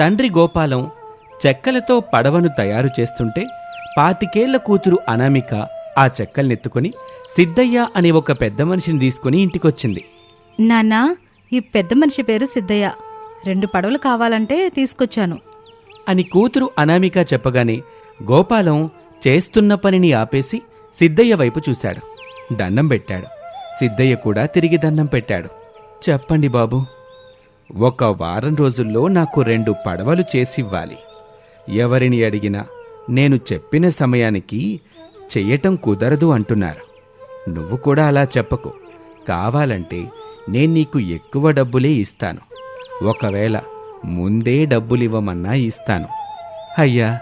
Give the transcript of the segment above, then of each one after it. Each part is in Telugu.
తండ్రి గోపాలం చెక్కలతో పడవను తయారు చేస్తుంటే పాతికేళ్ళ కూతురు అనామిక ఆ చెక్కల్నెత్తుకుని సిద్ధయ్య అనే ఒక పెద్ద మనిషిని తీసుకుని ఇంటికొచ్చింది. నాన్నా ఈ పెద్ద మనిషి పేరు సిద్ధయ్య. రెండు పడవలు కావాలంటే తీసుకొచ్చాను. అని కూతురు అనామిక చెప్పగానే గోపాలం చేస్తున్న పనిని ఆపేసి సిద్ధయ్య వైపు చూశాడు. దండం పెట్టాడు. సిద్ధయ్య కూడా తిరిగి దండం పెట్టాడు. చెప్పండి బాబు ఒక వారం రోజుల్లో నాకు రెండు పడవలు చేసివ్వాలి. ఎవరిని అడిగినా నేను చెప్పిన సమయానికి చెయ్యటం కుదరదు అంటున్నారు. నువ్వు కూడా అలా చెప్పకు. కావాలంటే నేను నీకు ఎక్కువ డబ్బులే ఇస్తాను. ఒకవేళ ముందే డబ్బులివ్వమన్నా ఇస్తాను. అయ్యా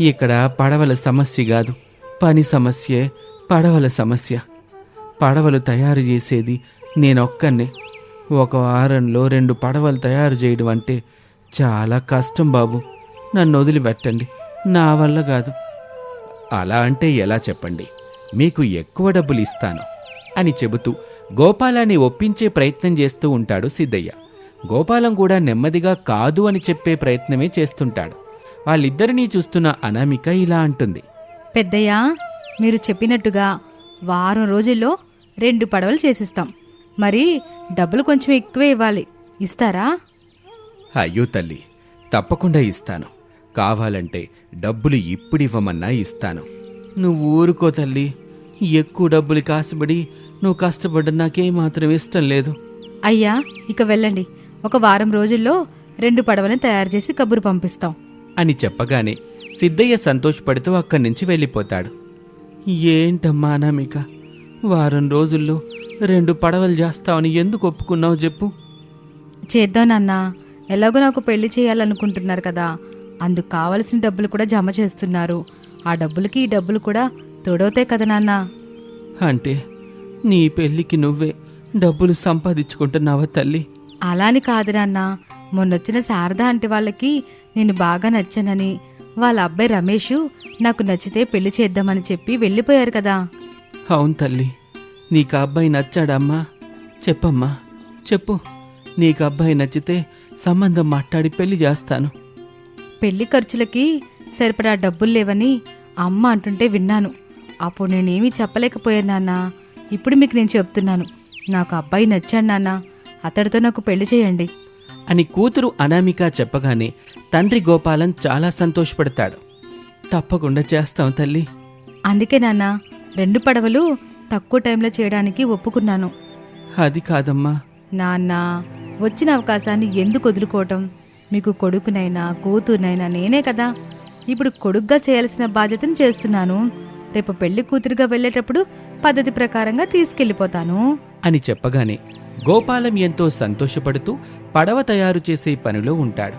ఇక్కడ పడవల సమస్య కాదు. పని సమస్యే పడవల సమస్య. పడవలు తయారు చేసేది నేనొక్కనే ఒక వారంలో రెండు పడవలు తయారు చేయడం అంటే చాలా కష్టం బాబు. నన్ను వదిలిపెట్టండి. నా వల్ల కాదు. అలా అంటే ఎలా చెప్పండి? మీకు ఎక్కువ డబ్బులు ఇస్తాను అని చెబుతూ గోపాలాన్ని ఒప్పించే ప్రయత్నం చేస్తూ ఉంటాడు సిద్ధయ్య. గోపాలం కూడా నెమ్మదిగా కాదు అని చెప్పే ప్రయత్నమే చేస్తుంటాడు. వాళ్ళిద్దరినీ చూస్తున్న అనామిక ఇలా అంటుంది. పెద్దయ్య మీరు చెప్పినట్టుగా వారం రోజుల్లో రెండు పడవలు చేసిస్తాం. మరి డబ్బులు కొంచెం ఎక్కువే ఇవ్వాలి. ఇస్తారా? అయ్యో తల్లి తప్పకుండా ఇస్తాను. కావాలంటే డబ్బులు ఇప్పుడివ్వమన్నా ఇస్తాను. నువ్వు ఊరుకో తల్లి. ఎక్కువ డబ్బులు కాసుబడి నువ్వు కష్టపడ్డ నాకేమాత్రం ఇష్టం లేదు. అయ్యా ఇక వెళ్ళండి. ఒక వారం రోజుల్లో రెండు పడవలను తయారు చేసి కబురు పంపిస్తాం. అని చెప్పగానే సిద్ధయ్య సంతోషపడుతూ అక్కడి నుంచి వెళ్ళిపోతాడు. ఏంటమ్మా అనామిక? వారం రోజుల్లో రెండు పడవలు చేస్తావని ఎందుకు ఒప్పుకున్నావు చెప్పు. చేద్దాం నాన్నా. ఎలాగో నాకు పెళ్ళి చేయాలనుకుంటున్నారు కదా. అందుకు కావలసిన డబ్బులు కూడా జమ చేస్తున్నారు. ఆ డబ్బులకి ఈ డబ్బులు కూడా తోడవుతాయి కదా నాన్నా. అంటే నీ పెళ్ళికి నువ్వే డబ్బులు సంపాదించుకుంటున్నావా తల్లి? అలాని కాదు నాన్న. మొన్నొచ్చిన శారద అంటే వాళ్ళకి నేను బాగా నచ్చానని. వాళ్ళ అబ్బాయి రమేష్ నాకు నచ్చితే పెళ్ళి చేద్దామని చెప్పి వెళ్ళిపోయారు కదా. అవును తల్లి. నీకు అబ్బాయి నచ్చాడమ్మా? చెప్పమ్మా. చెప్పు. నీకు అబ్బాయి నచ్చితే సంబంధం మాట్లాడి పెళ్ళి చేస్తాను. పెళ్ళి ఖర్చులకి సరిపడా డబ్బులు లేవని అమ్మ అంటుంటే విన్నాను. అప్పుడు నేనేమీ చెప్పలేకపోయాను నాన్న. ఇప్పుడు మీకు నేను చెప్తున్నాను. నాకు అబ్బాయి నచ్చాడు నాన్న. అతడితో నాకు పెళ్ళి చేయండి. అని కూతురు అనామిక చెప్పగానే తండ్రి గోపాలం చాలా సంతోషపడతాడు. తప్పకుండా చేస్తాం తల్లి. అందుకే నాన్న రెండు పడవలు తక్కువ టైంలో చేయడానికి ఒప్పుకున్నాను. అది కాదమ్మా. నాన్న వచ్చిన అవకాశాన్ని ఎందుకు వదులుకోవటం? మీకు కొడుకునైనా కూతురునైనా నేనే కదా. ఇప్పుడు కొడుగ్గా చేయాల్సిన బాధ్యతను చేస్తున్నాను. రేపు పెళ్ళి కూతురుగా వెళ్ళేటప్పుడు పద్ధతి ప్రకారంగా తీసుకెళ్ళిపోతాను. అని చెప్పగానే గోపాలం ఎంతో సంతోషపడుతూ పడవ తయారు చేసే పనిలో ఉంటాడు.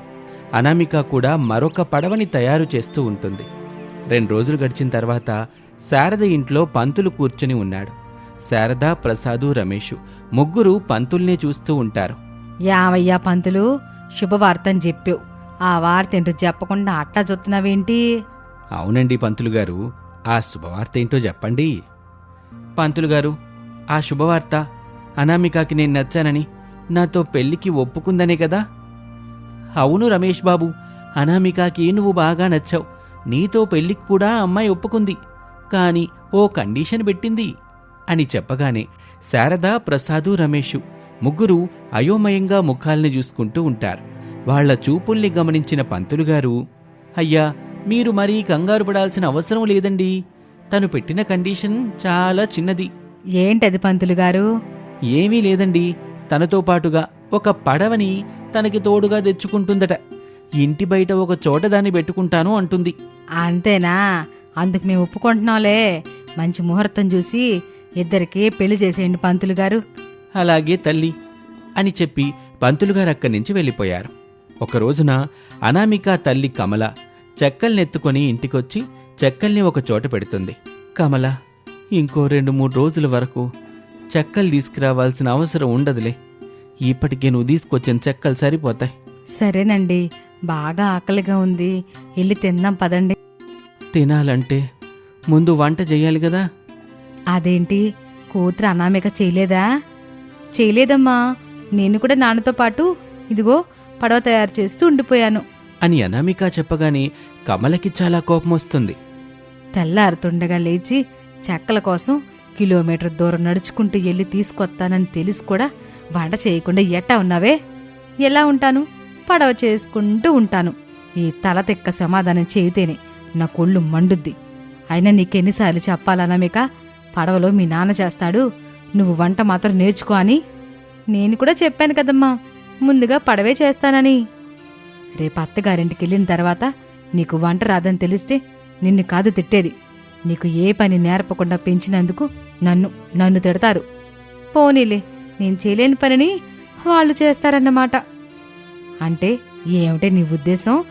అనామిక కూడా మరొక పడవని తయారు చేస్తూ ఉంటుంది. రెండు రోజులు గడిచిన తర్వాత శారద ఇంట్లో పంతులు కూర్చుని ఉన్నాడు. శారద ప్రసాదు రమేషు ముగ్గురు పంతుల్నే చూస్తూ ఉంటారు. యావయ్యా పంతులు శుభవార్తని చెప్పావు ఆ వార్త ఏంటో చెప్పకుండా అట్టా చూస్తున్నావేంటి? అవునండి పంతులు గారు. ఆ శుభవార్త ఏంటో చెప్పండి. పంతులు గారు ఆ శుభవార్త అనామికకి నేను నచ్చానని నాతో పెళ్ళికి ఒప్పుకుందనే కదా? అవును రమేష్ బాబు అనామికకి నువ్వు బాగా నచ్చావు. నీతో పెళ్ళికి కూడా ఆ అమ్మాయి ఒప్పుకుంది. కాని ఓ కండిషన్ పెట్టింది అని చెప్పగానే శారద ప్రసాదు రమేషు ముగ్గురు అయోమయంగా ముఖాల్ని చూసుకుంటూ ఉంటారు. వాళ్ళ చూపుల్ని గమనించిన పంతులు గారు అయ్యా మీరు మరీ కంగారు పడాల్సిన అవసరం లేదండి. తను పెట్టిన కండిషన్ చాలా చిన్నది. ఏంటది పంతులు గారు? ఏమీ లేదండి. తనతో పాటుగా ఒక పడవని తనకి తోడుగా తెచ్చుకుంటుందట. ఇంటి బయట ఒక చోట దాన్ని పెట్టుకుంటాను అంటుంది. అంతేనా? అందుకు మేము ఒప్పుకుంటున్నాంలే. మంచి ముహూర్తం చూసి ఇద్దరికి పెళ్ళి చేసేయండి పంతులు గారు. అలాగే తల్లి అని చెప్పి పంతులుగారు అక్కడి నుంచి వెళ్ళిపోయారు. ఒక రోజున అనామిక తల్లి కమల చెక్కల్నెత్తుకొని ఇంటికొచ్చి చెక్కల్ని ఒక చోట పెడుతుంది. కమల ఇంకో రెండు మూడు రోజుల వరకు చెక్కలు తీసుకురావాల్సిన అవసరం ఉండదులే. ఇప్పటికే నువ్వు తీసుకొచ్చిన చెక్కలు సరిపోతాయి. సరేనండి బాగా ఆకలిగా ఉంది. వెళ్ళి తిందాం పదండి. తినాలంటే ముందు వంట చేయాలి కదా? అదేంటి? కూతురు అనామిక చేయలేదా? చేయలేదమ్మా. నేను కూడా నాన్నతో పాటు ఇదిగో పడవ తయారు చేస్తూ ఉండిపోయాను. అని అనామిక చెప్పగానే కమలకి చాలా కోపం వస్తుంది. తెల్లారుతుండగా లేచి చెక్కల కోసం కిలోమీటర్ దూరం నడుచుకుంటూ వెళ్ళి తీసుకొస్తానని తెలిసి కూడా వంట చేయకుండా ఎట్టా ఉన్నావే? ఎలా ఉంటాను? పడవ చేసుకుంటూ ఉంటాను. ఈ తల తెక్క సమాధానం చేయితేనే నా కొళ్ళు మండుద్ది. అయినా నీకెన్నిసార్లు చెప్పాలనమిక పడవలో మీ నాన్న చేస్తాడు నువ్వు వంట మాత్రం నేర్చుకో అని. నేను కూడా చెప్పాను కదమ్మా ముందుగా పడవే చేస్తానని. రేపు అత్తగారింటికి వెళ్ళిన తర్వాత నీకు వంట రాదని తెలిస్తే నిన్ను కాదు తిట్టేది. నీకు ఏ పని నేర్పకుండా పెంచినందుకు నన్ను నన్ను తిడతారు. పోనీలే నేను చేయలేని పనిని వాళ్ళు చేస్తారన్నమాట. అంటే ఏమిటే నీ ఉద్దేశం?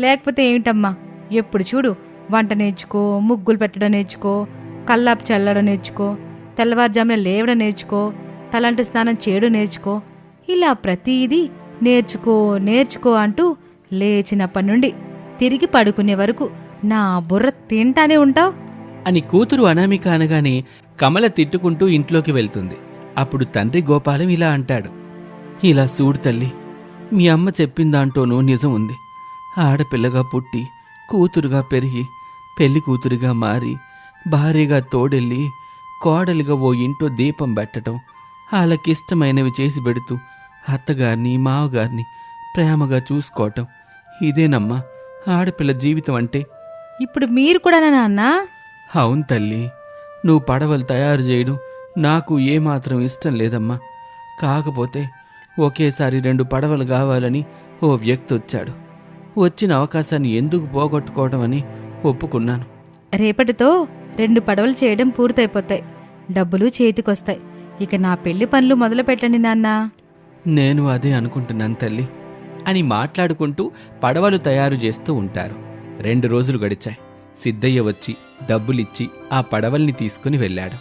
లేకపోతే ఏమిటమ్మా? ఎప్పుడు చూడు వంట నేర్చుకో ముగ్గులు పెట్టడం నేర్చుకో కల్లాపు చల్లడం నేర్చుకో తెల్లవారుజామున లేవడం నేర్చుకో తలంటు స్నానం చేయడం నేర్చుకో ఇలా ప్రతిదీ నేర్చుకో నేర్చుకో అంటూ లేచినప్పటి నుండి తిరిగి పడుకునే వరకు నా బుర్ర తింటానే ఉంటావు. అని కూతురు అనామిక అనగానే కమల తిట్టుకుంటూ ఇంట్లోకి వెళ్తుంది. అప్పుడు తండ్రి గోపాలం ఇలా అంటాడు. ఇలా చూడు తల్లి మీ అమ్మ చెప్పిన దాంట్లోనూ నిజం ఉంది ఆడపిల్లగా పుట్టి కూతురుగా పెరిగి పెళ్ళి కూతురుగా మారి భార్యగా తోడెళ్ళి కోడలిగా ఓ ఇంట్లో దీపం పెట్టడం వాళ్ళకిష్టమైనవి చేసి పెడుతూ అత్తగారిని మావగారిని ప్రేమగా చూసుకోవటం. ఇదేనమ్మా ఆడపిల్ల జీవితం అంటే. ఇప్పుడు మీరు కూడా నాన్న? అవును తల్లి నువ్వు పడవలు తయారు చేయడం నాకు ఏమాత్రం ఇష్టం లేదమ్మా. కాకపోతే ఒకేసారి రెండు పడవలు కావాలని ఓ వ్యక్తి వచ్చాడు. వచ్చిన అవకాశాన్ని ఎందుకు పోగొట్టుకోవడం అని ఒప్పుకున్నాను. రేపటితో రెండు పడవలు చేయడం పూర్తయిపోతాయి. డబ్బులు చేతికొస్తాయి. ఇక నా పెళ్ళి పనులు మొదలు పెట్టండి నాన్న. నేను అదే అనుకుంటున్నాను తల్లి అని మాట్లాడుకుంటూ పడవలు తయారు చేస్తూ ఉంటారు. రెండు రోజులు గడిచాయి. సిద్ధయ్య వచ్చి డబ్బులిచ్చి ఆ పడవల్ని తీసుకుని వెళ్ళాడు.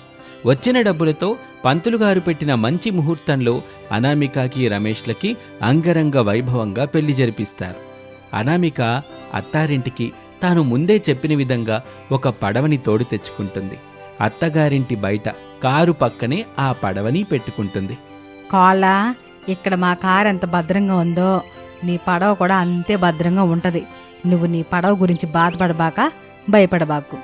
వచ్చిన డబ్బులతో పంతులు గారు పెట్టిన మంచి ముహూర్తంలో అనామికకి రమేష్లకి అంగరంగ వైభవంగా పెళ్ళి జరిపిస్తారు. అనామిక అత్తారింటికి తాను ముందే చెప్పిన విధంగా ఒక పడవని తోడు తెచ్చుకుంటుంది. అత్తగారింటి బయట కారు పక్కనే ఆ పడవని పెట్టుకుంటుంది. కాళ్ళ ఇక్కడ మా కారు ఎంత భద్రంగా ఉందో నీ పడవ కూడా అంతే భద్రంగా ఉంటది. నువ్వు నీ పడవ గురించి బాధపడబాక భయపడబాకు.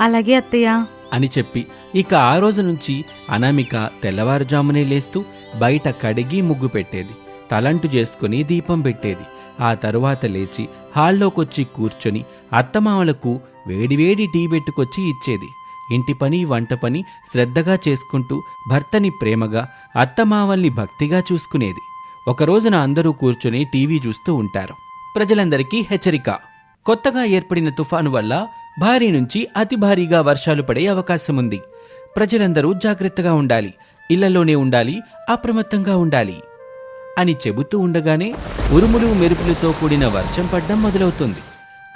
అలాగే అత్తయ్య. అని చెప్పి ఇక ఆ రోజు నుంచి అనామిక తెల్లవారుజామునే లేస్తూ బయట కడిగి ముగ్గు పెట్టేది. తలంటు చేసుకుని దీపం పెట్టేది. ఆ తరువాత లేచి హాల్లోకొచ్చి కూర్చొని అత్తమామలకు వేడివేడి టీ పెట్టుకొచ్చి ఇచ్చేది. ఇంటి పని వంట పని శ్రద్ధగా చేసుకుంటూ భర్తని ప్రేమగా అత్తమావల్ని భక్తిగా చూసుకునేది. ఒక రోజున అందరూ కూర్చొని టీవీ చూస్తూ ఉంటారు. ప్రజలందరికీ హెచ్చరిక. కొత్తగా ఏర్పడిన తుఫాను వల్ల భారీ నుంచి అతి భారీగా వర్షాలు పడే అవకాశం ఉంది ప్రజలందరూ జాగ్రత్తగా ఉండాలి. ఇళ్ళలోనే ఉండాలి. అప్రమత్తంగా ఉండాలి. అని చెబుతూ ఉండగానే ఉరుములు మెరుపులతో కూడిన వర్షం పడ్డం మొదలవుతుంది.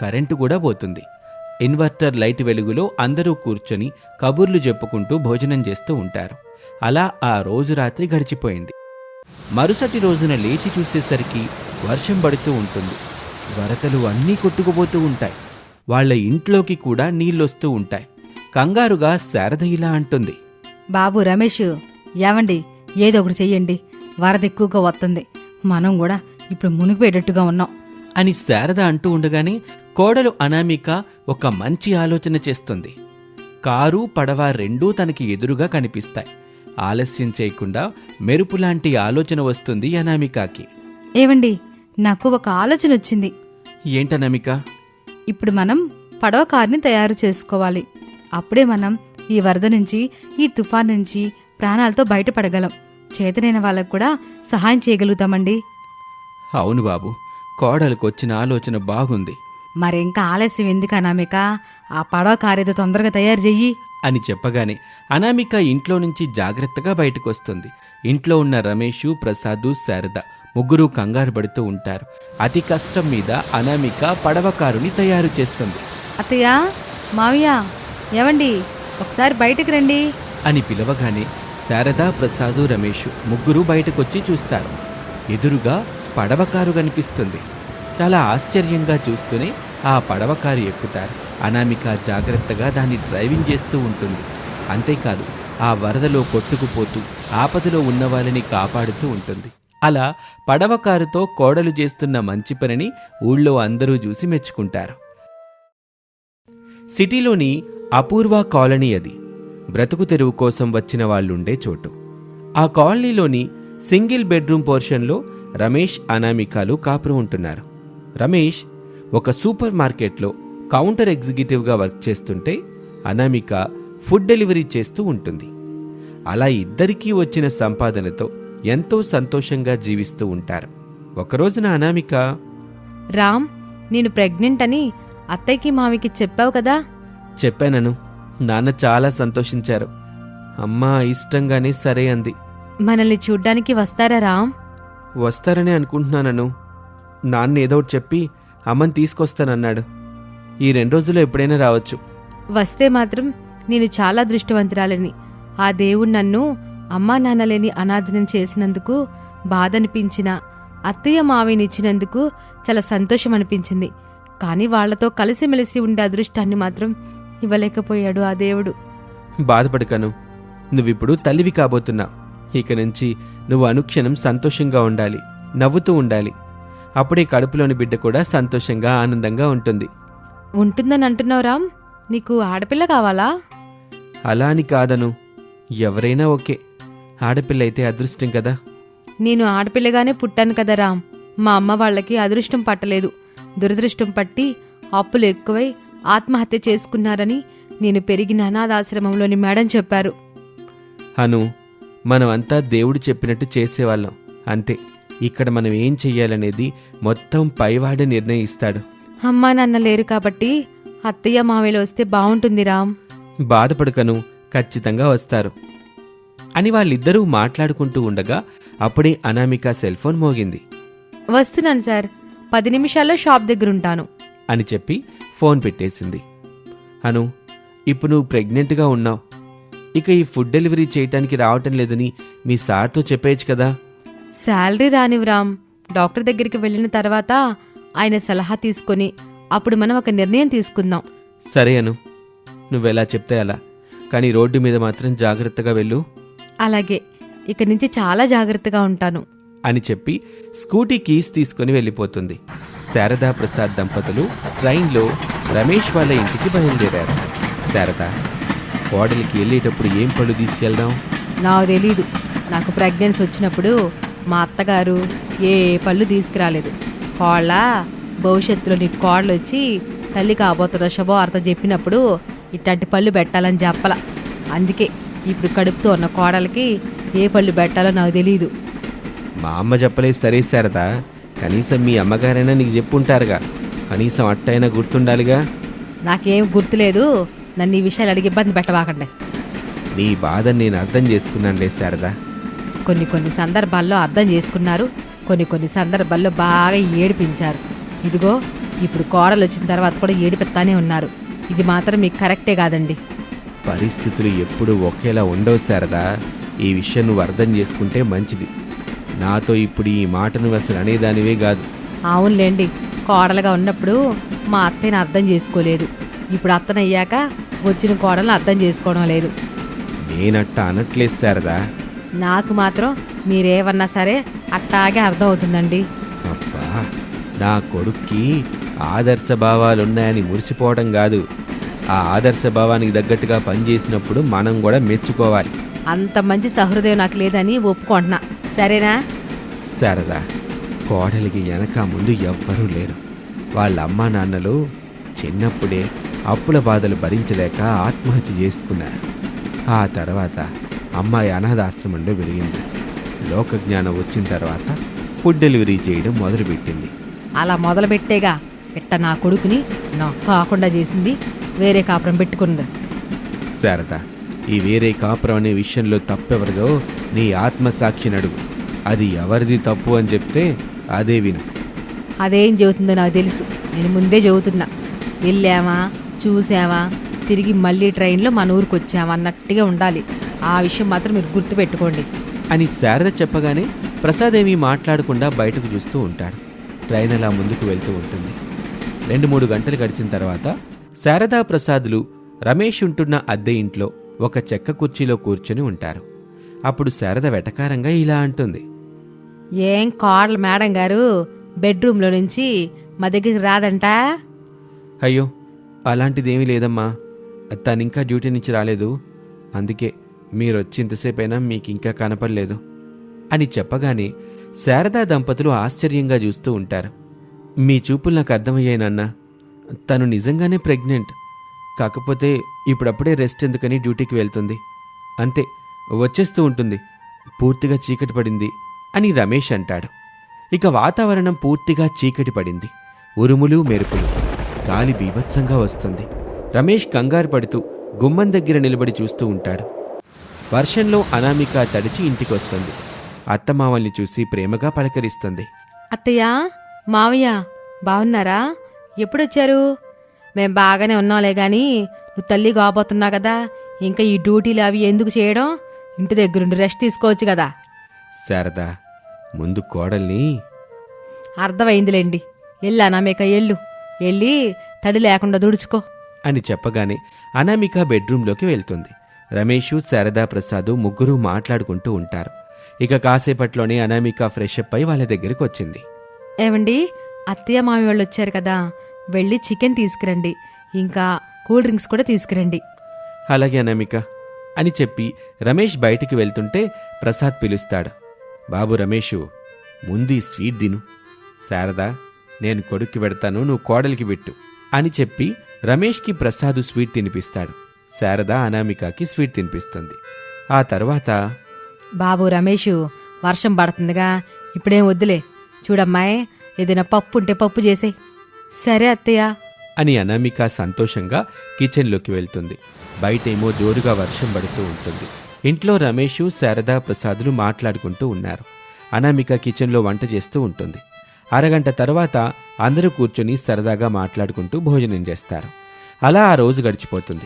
కరెంటు కూడా పోతుంది. ఇన్వర్టర్ లైట్ వెలుగులో అందరూ కూర్చొని కబుర్లు చెప్పుకుంటూ భోజనం చేస్తూ ఉంటారు. అలా ఆ రోజు రాత్రి గడిచిపోయింది. మరుసటి రోజున లేచి చూసేసరికి వర్షం పడుతూ ఉంటుంది. వరదలు అన్నీ కొట్టుకుపోతూ ఉంటాయి. వాళ్ళ ఇంట్లోకి కూడా నీళ్ళొస్తూ ఉంటాయి. కంగారుగా శారద ఇలా అంటుంది. బాబు రమేష్ ఏమండి ఏదో ఒకటి చెయ్యండి. వరద ఎక్కువగా వస్తుంది మనం కూడా ఇప్పుడు మునిగిపోయేటట్టుగా ఉన్నాం. అని శారద అంటూ ఉండగానే కోడలు అనామిక ఒక మంచి ఆలోచన చేస్తుంది. కారు పడవ రెండూ తనకి ఎదురుగా కనిపిస్తాయి. ఆలస్యం చేయకుండా మెరుపులాంటి ఆలోచన వస్తుంది అనామికకి. ఏవండి నాకు ఒక ఆలోచన వచ్చింది. ఏంటనామిక ఇప్పుడు మనం పడవ కార్ని తయారు చేసుకోవాలి. అప్పుడే మనం ఈ వరద నుంచి ఈ తుఫాన్ నుంచి ప్రాణాలతో బయటపడగలం. చేతనైన వాళ్ళకు కూడా సహాయం చేయగలుగుతామండి. అవును బాబు కోడలకు వచ్చిన ఆలోచన బాగుంది. మరింకా ఆలస్యం ఎందుకు అనామిక? ఆ పడవ కారేదో తొందరగా తయారు చెయ్యి. అని చెప్పగానే అనామిక ఇంట్లో నుంచి జాగ్రత్తగా బయటకొస్తుంది. ఇంట్లో ఉన్న రమేషు ప్రసాదు శారద ముగ్గురు కంగారు పడుతూ ఉంటారు. అతి కష్టం మీద అనామిక పడవ కారుని తయారు చేస్తుంది. అత్తయ్య మావయ్య ఏవండి? ఒకసారి బయటకు రండి. అని పిలవగానే శారదా ప్రసాదు రమేష్ ముగ్గురు బయటకొచ్చి చూస్తారు. ఎదురుగా పడవ కారు కనిపిస్తుంది. చాలా ఆశ్చర్యంగా చూస్తూనే ఆ పడవ కారు ఎక్కుతారు. అనామిక జాగ్రత్తగా దాన్ని డ్రైవింగ్ చేస్తూ ఉంటుంది. అంతేకాదు ఆ వరదలో కొట్టుకుపోతూ ఆపదలో ఉన్న వాళ్ళని కాపాడుతూ ఉంటుంది. అలా పడవ కారుతో కోడలు చేస్తున్న మంచి పనిని ఊళ్ళో అందరూ చూసి మెచ్చుకుంటారు. సిటీలోని అపూర్వ కాలనీ అది. బ్రతుకు తెరువు కోసం వచ్చిన వాళ్ళుండే చోటు. ఆ కాలనీలోని సింగిల్ బెడ్రూమ్ పోర్షన్లో రమేష్ అనామికాలు కాపురం ఉంటున్నారు. రమేష్ ఒక సూపర్ మార్కెట్లో కౌంటర్ ఎగ్జిక్యూటివ్గా వర్క్ చేస్తుంటే అనామిక ఫుడ్ డెలివరీ చేస్తూ ఉంటుంది. అలా ఇద్దరికీ వచ్చిన సంపాదనతో ఎంతో సంతోషంగా జీవిస్తూ ఉంటారు. ఒకరోజున అనామిక రామ్ నేను ప్రెగ్నెంట్ అని అత్తయ్యకి మామికి చెప్పావు కదా? చెప్పానను. నాన్న చాలా సంతోషించారు. అమ్మా ఇష్టంగానే సరే అంది. మనల్ని చూడ్డానికి వస్తారా రామ్? వస్తారనే అనుకుంటున్నానను. నాన్న ఏదో ఒకటి చెప్పి అమ్మని తీసుకొస్తానన్నాడు. ఈ రెండు రోజుల్లో ఎప్పుడైనా రావచ్చు. వస్తే మాత్రం నేను చాలా దృష్టవంతురాలని. ఆ దేవుడు నన్ను అమ్మా నాన్న లేని అనాథనం చేసినందుకు బాధ అనిపించిన అత్తయ్య మావినిచ్చినందుకు చాలా సంతోషం అనిపించింది కానీ వాళ్ళతో కలిసిమెలిసి ఉండే అదృష్టాన్ని మాత్రం ఇవ్వలేకపోయాడు ఆ దేవుడు. బాధపడకను. నువ్విప్పుడు తల్లివి కాబోతున్నావు ఇక నుంచి నువ్వు అనుక్షణం సంతోషంగా ఉండాలి. నవ్వుతూ ఉండాలి. అప్పుడే కడుపులోని బిడ్డ కూడా సంతోషంగా ఆనందంగా ఉంటుంది. ఉంటుందని అంటున్నావు రామ్? నీకు ఆడపిల్ల కావాలా? అలా అని కాదను. ఎవరైనా ఓకే. ఆడపిల్ల అయితే అదృష్టం కదా. నేను ఆడపిల్లగానే పుట్టాను కదా రామ్. మా అమ్మ వాళ్ళకి అదృష్టం పట్టలేదు. దురదృష్టం పట్టి అప్పులు ఎక్కువై ఆత్మహత్య చేసుకున్నారని నేను పెరిగిన అనాథాశ్రమంలోని మేడం చెప్పారు. అను మనమంతా దేవుడు చెప్పినట్టు చేసేవాళ్ళం. అంతే ఇక్కడ మనం ఏం చెయ్యాలనేది మొత్తం పైవాడు నిర్ణయిస్తాడు. అమ్మా నాన్న లేరు కాబట్టి అత్తయ్య మావేలు వస్తే బాగుంటుంది రామ్. బాధపడకను ఖచ్చితంగా వస్తారు. అని వాళ్ళిద్దరూ మాట్లాడుకుంటూ ఉండగా అప్పుడే అనామిక సెల్ ఫోన్ మోగింది. వస్తున్నాను సార్ పది నిమిషాల్లో షాప్ దగ్గర ఉంటాను అని చెప్పి ఫోన్ పెట్టేసింది. అను ఇప్పుడు నువ్వు ప్రెగ్నెంట్గా ఉన్నావు. ఇక ఈ ఫుడ్ డెలివరీ చేయటానికి రావటం లేదని మీ సార్తో చెప్పేయచ్చు కదా. శాలరీ రానివ్వు రామ్ డాక్టర్ దగ్గరికి వెళ్ళిన తర్వాత ఆయన సలహా తీసుకొని అప్పుడు మనం ఒక నిర్ణయం తీసుకుందాం. సరే అను. నువ్వెలా చెప్తే అలా. కానీ రోడ్డు మీద మాత్రం జాగ్రత్తగా వెళ్ళు. అలాగే. ఇక నుంచి చాలా జాగ్రత్తగా ఉంటాను. అని చెప్పి స్కూటీ కీస్ తీసుకుని వెళ్ళిపోతుంది. శారదా ప్రసాద్ దంపతులు ట్రైన్లో రమేష్ వాళ్ళ ఇంటికి బయలుదేరారు. శారదా కోడలికి వెళ్ళేటప్పుడు ఏం పళ్ళు తీసుకెళ్దాం? నాకు తెలీదు. నాకు ప్రెగ్నెన్సీ వచ్చినప్పుడు మా అత్తగారు ఏ పళ్ళు తీసుకురాలేదు. కోళ్ళ భవిష్యత్తులో నీకు కోడలు వచ్చి తల్లి కాబోతున్న శుభవార్త చెప్పినప్పుడు ఇట్లాంటి పళ్ళు పెట్టాలని చెప్పల. అందుకే ఇప్పుడు కడుపుతో ఉన్న కోడలకి ఏ పళ్ళు పెట్టాలో నాకు తెలియదు మా అమ్మ చెప్పలేదు సరే శారదా. కనీసం మీ అమ్మగారైనా నీకు చెప్పుంటారుగా. కనీసం అట్టయినా గుర్తుండాలిగా. నాకేం గుర్తులేదు. నన్ను ఈ విషయాలు అడిగి ఇబ్బంది పెట్టవాకండి నీ బాధని నేను అర్థం చేసుకున్నానులే శారదా. కొన్ని కొన్ని సందర్భాల్లో అర్థం చేసుకున్నారు. కొన్ని కొన్ని సందర్భాల్లో బాగా ఏడిపించారు. ఇదిగో ఇప్పుడు కోడలు వచ్చిన తర్వాత కూడా ఏడిపిస్తానే ఉన్నారు. ఇది మాత్రం మీకు కరెక్టే కాదండి. పరిస్థితులు ఎప్పుడూ ఒకేలా ఉండవు శారదా. ఈ విషయం నువ్వు అర్థం చేసుకుంటే మంచిది. నాతో ఇప్పుడు ఈ మాట నువ్వు అసలు అనేదానివే కాదు. అవునులేండి కోడలుగా ఉన్నప్పుడు మా అత్తయ్యని అర్థం చేసుకోలేదు. ఇప్పుడు అత్తనయ్యాక వచ్చిన కోడలను అర్థం చేసుకోవడం లేదు. నేనట్ట అనట్లేదు శారదా. నాకు మాత్రం మీరేమన్నా సరే అట్టాగే అర్థం అవుతుందండి అబ్బా నా కొడుక్కి ఆదర్శ భావాలున్నాయని మురిసిపోవడం కాదు. ఆ ఆదర్శ భావానికి తగ్గట్టుగా పనిచేసినప్పుడు మనం కూడా మెచ్చుకోవాలి. అంత మంచి సహృదయం నాకు లేదని ఒప్పుకుంటున్నా. సరేనా? శారదా కోడలికి వెనక ముందు ఎవ్వరూ లేరు. వాళ్ళ అమ్మా నాన్నలు చిన్నప్పుడే అప్పుల బాధలు భరించలేక ఆత్మహత్య చేసుకున్నారు. ఆ తర్వాత అమ్మాయి అనాథాశ్రమంలో పెరిగింది. లోకజ్ఞానం వచ్చిన తర్వాత ఫుడ్ డెలివరీ చేయడం మొదలుపెట్టింది. అలా మొదలుపెట్టేగా ఇట్ట నా కొడుకుని నాకు కాకుండా చేసింది వేరే కాపురం పెట్టుకుంది శారద ఈ వేరే కాపురం అనే విషయంలో తప్పెవరిదో నీ ఆత్మసాక్షిని అడుగు అది ఎవరిది తప్పు అని చెప్తే అదే విను. అదేం చెబుతుందో నాకు తెలుసు. నేను ముందే చెబుతున్నా. వెళ్ళామా చూసామా తిరిగి మళ్ళీ ట్రైన్లో మన ఊరికి వచ్చామా అన్నట్టుగా ఉండాలి. ఆ విషయం మాత్రం మీరు గుర్తుపెట్టుకోండి. అని శారద చెప్పగానే ప్రసాద్ ఏమీ మాట్లాడకుండా బయటకు చూస్తూ ఉంటాడు. ట్రైన్ అలా ముందుకు వెళ్తూ ఉంటుంది. రెండు మూడు గంటలు గడిచిన తర్వాత శారదా ప్రసాద్లు రమేష్ ఉంటున్న అద్దె ఇంట్లో ఒక చెక్క కుర్చీలో కూర్చొని ఉంటారు. అప్పుడు శారద వెటకారంగా ఇలా అంటుంది. ఏం కోడలు మేడం గారు బెడ్రూమ్లో నుంచి మా దగ్గరికి రాదంట? అయ్యో అలాంటిదేమీ లేదమ్మా. తనింకా డ్యూటీ నుంచి రాలేదు. అందుకే మీరు వచ్చి ఇంతసేపైనా మీకు ఇంకా కనపడలేదు అని చెప్పగానే శారదా దంపతులు ఆశ్చర్యంగా చూస్తూ ఉంటారు. మీ చూపులు నాకు అర్థమయ్యాయినన్నా తను నిజంగానే ప్రెగ్నెంట్. కాకపోతే ఇప్పుడప్పుడే రెస్ట్ ఎందుకని డ్యూటీకి వెళ్తుంది. అంతే వచ్చేస్తూ ఉంటుంది. పూర్తిగా చీకటి పడింది అని రమేష్ అంటాడు. ఇక వాతావరణం పూర్తిగా చీకటి పడింది. ఉరుములు మెరుపులు గాలి బీభత్సంగా వస్తుంది. రమేష్ కంగారు పడుతూ గుమ్మం దగ్గర నిలబడి చూస్తూ ఉంటాడు. వర్షంలో అనామిక తడిచి ఇంటికొస్తుంది. అత్తమామల్ని చూసి ప్రేమగా పలకరిస్తుంది. అత్తయ్య మావయ్య బాగున్నారా ఎప్పుడొచ్చారు? మేం బాగానే ఉన్నాంలే గాని నువ్వు తల్లి కాబోతున్నావు కదా ఇంకా ఈ డ్యూటీలు అవి ఎందుకు చేయడం? ఇంటి దగ్గరుండి రెస్ట్ తీసుకోవచ్చు కదా. శారదా ముందు కోడల్ని అర్థమైందిలేండి. ఎల్లానా మేక ఎల్లు. వెళ్ళి తడి లేకుండా దుడుచుకో. అని చెప్పగానే అనామిక బెడ్రూంలోకి వెళ్తుంది. రమేషు శారదా ప్రసాదు ముగ్గురు మాట్లాడుకుంటూ ఉంటారు. ఇక కాసేపట్లోనే అనామిక ఫ్రెష్ అప్ అయి వాళ్ళ దగ్గరికి వచ్చింది. ఏమండి? అత్తయ్య మామి వాళ్ళు వచ్చారు కదా. వెళ్ళి చికెన్ తీసుకురండి. ఇంకా కూల్ డ్రింక్స్ కూడా తీసుకురండి. అలాగే అనామిక అని చెప్పి రమేష్ బయటికి వెళ్తుంటే ప్రసాద్ పిలుస్తాడు. బాబు రమేషు ముందు ఈ స్వీట్ తిను. శారదా నేను కొడుక్కి పెడతాను నువ్వు కోడలికి పెట్టు అని చెప్పి రమేష్కి ప్రసాద్ స్వీట్ తినిపిస్తాడు. శారద అనామికకి స్వీట్ తినిపిస్తుంది. ఆ తర్వాత బాబు రమేషు వర్షం పడుతుందిగా. ఇప్పుడేం వద్దులే. చూడమ్మాయి ఏదైనా పప్పు ఉంటే పప్పు చేసే సరే అత్తయ్య. అని అనామిక సంతోషంగా కిచెన్లోకి వెళ్తుంది. బయటేమో జోరుగా వర్షం పడుతూ ఉంటుంది. ఇంట్లో రమేషు శారద ప్రసాదులు మాట్లాడుకుంటూ ఉన్నారు. అనామిక కిచెన్లో వంట చేస్తూ ఉంటుంది. అరగంట తర్వాత అందరూ కూర్చొని సరదాగా మాట్లాడుకుంటూ భోజనం చేస్తారు. అలా ఆ రోజు గడిచిపోతుంది.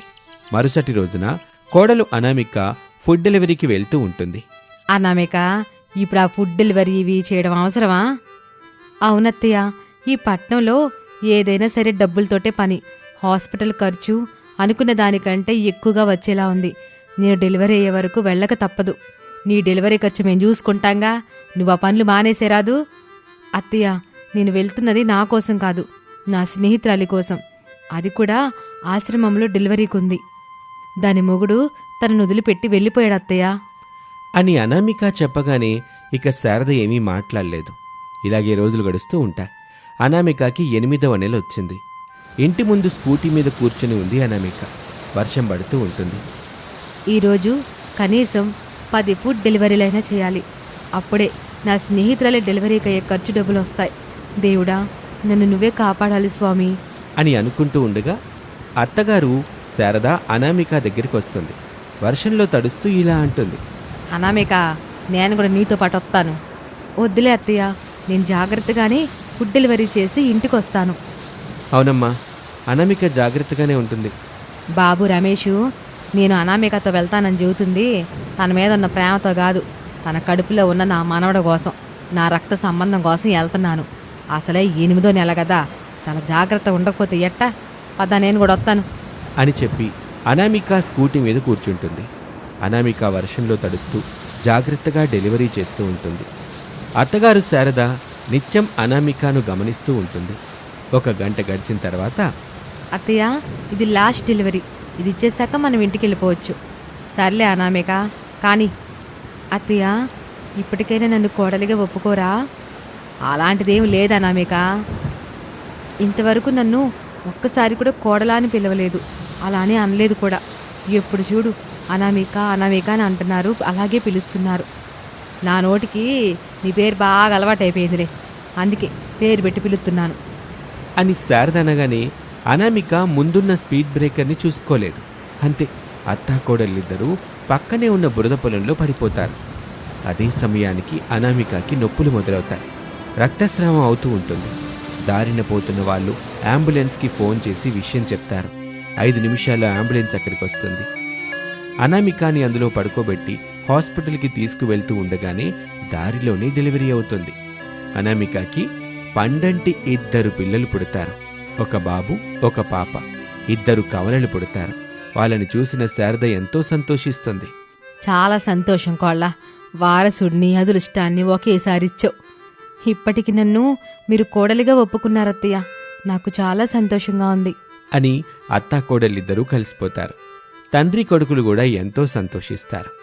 మరుసటి రోజున కోడలు అనామిక ఫుడ్ డెలివరీకి వెళ్తూ ఉంటుంది. అన్నామేక ఇప్పుడు ఆ ఫుడ్ డెలివరీ ఇవి చేయడం అవసరమా? అవునత్తయ్య ఈ పట్నంలో ఏదైనా సరే డబ్బులతోటే పని. హాస్పిటల్ ఖర్చు అనుకున్న దానికంటే ఎక్కువగా వచ్చేలా ఉంది. నేను డెలివరీ అయ్యే వరకు వెళ్ళక తప్పదు. నీ డెలివరీ ఖర్చు మేము చూసుకుంటాంగా. నువ్వు ఆ పనులు మానేసేరాదు అత్తయ్య నేను వెళ్తున్నది నా కోసం కాదు. నా స్నేహితురాలి కోసం. అది కూడా ఆశ్రమంలో డెలివరీకి ఉంది దాని మొగుడు తనను వదిలిపెట్టి వెళ్ళిపోయాడు అత్తయ్య. అని అనామిక చెప్పగానే ఇక శారద ఏమీ మాట్లాడలేదు. ఇలాగే రోజులు గడుస్తూ ఉంటాయి. అనామికకి ఎనిమిదవ నెల వచ్చింది. ఇంటి ముందు స్కూటీ మీద కూర్చుని ఉంది అనామిక. వర్షం పడుతూ ఉంటుంది. ఈరోజు కనీసం పది ఫుడ్ డెలివరీలైనా చేయాలి. అప్పుడే నా స్నేహితురాలి డెలివరీకి అయ్యే ఖర్చు డబ్బులు వస్తాయి. దేవుడా నన్ను నువ్వే కాపాడాలి స్వామి. అని అనుకుంటూ ఉండగా అత్తగారు శారద అనామిక దగ్గరికి వస్తుంది. వర్షంలో తడుస్తూ ఇలా అంటుంది. అనామిక నేను కూడా నీతో పాటు వస్తాను. వద్దులే అత్తయ్య నేను జాగ్రత్తగానే ఫుడ్ డెలివరీ చేసి ఇంటికి వస్తాను అవునమ్మా అనామిక జాగ్రత్తగానే ఉంటుంది. బాబు రమేషు నేను అనామికతో వెళ్తానని చెబుతుంది. తన మీద ఉన్న ప్రేమతో కాదు తన కడుపులో ఉన్న నా మనవడ కోసం నా రక్త సంబంధం కోసం వెళ్తున్నాను. అసలే ఎనిమిదో నెల కదా చాలా జాగ్రత్త ఉండకపోతే ఎట్టా? పద నేను కూడా వస్తాను. అని చెప్పి అనామిక స్కూటీ మీద కూర్చుంటుంది. అనామిక వర్షంలో తడుస్తూ జాగ్రత్తగా డెలివరీ చేస్తూ ఉంటుంది. అత్తగారు శారద నిత్యం అనామికాను గమనిస్తూ ఉంటుంది. ఒక గంట గడిచిన తర్వాత అత్తయ్య ఇది లాస్ట్ డెలివరీ. ఇది ఇచ్చేసాక మనం ఇంటికి వెళ్ళిపోవచ్చు. సర్లే అనామిక కానీ అత్తయ్య ఇప్పటికైనా నన్ను కోడలిగా ఒప్పుకోరా? అలాంటిదేం లేదు అనామిక. ఇంతవరకు నన్ను ఒక్కసారి కూడా కోడలా అని పిలవలేదు. అలానే అనలేదు కూడా. ఎప్పుడు చూడు అనామిక అనామిక అని అంటున్నారు అలాగే పిలుస్తున్నారు. నా నోటికి నీ పేరు బాగా అలవాటైపోయిందిలే. అందుకే పేరు పెట్టి పిలుస్తున్నాను అని శారదనగానే అనామిక ముందున్న స్పీడ్ బ్రేకర్ని చూసుకోలేదు. అంతే అత్తాకోడళ్ళిద్దరూ పక్కనే ఉన్న బురద పొలంలో పడిపోతారు. అదే సమయానికి అనామికకి నొప్పులు మొదలవుతాయి. రక్తస్రావం అవుతూ ఉంటుంది. దారిన పోతున్న వాళ్ళు అంబులెన్స్కి ఫోన్ చేసి విషయం చెప్తారు. ఐదు నిమిషాల్లో అంబులెన్స్ అక్కడికి వస్తుంది అనామికాని అందులో పడుకోబెట్టి హాస్పిటల్కి తీసుకువెళ్తూ ఉండగానే దారిలోనే డెలివరీ అవుతుంది. అనామికకి పండంటి ఇద్దరు పిల్లలు పుడతారు. ఒక బాబు ఒక పాప. ఇద్దరు కవలలు పుడతారు. వాళ్ళని చూసిన శారద ఎంతో సంతోషిస్తుంది. చాలా సంతోషం కోళ్ళ. వారసుడిని అదృష్టాన్ని ఒకేసారి ఇచ్చావు ఇప్పటికి నన్ను మీరు కోడలిగా ఒప్పుకున్నారత్తయ్య. నాకు చాలా సంతోషంగా ఉంది. అని అత్తాకోడలిద్దరూ కలిసిపోతారు. తండ్రి కొడుకులు కూడా ఎంతో సంతోషిస్తారు.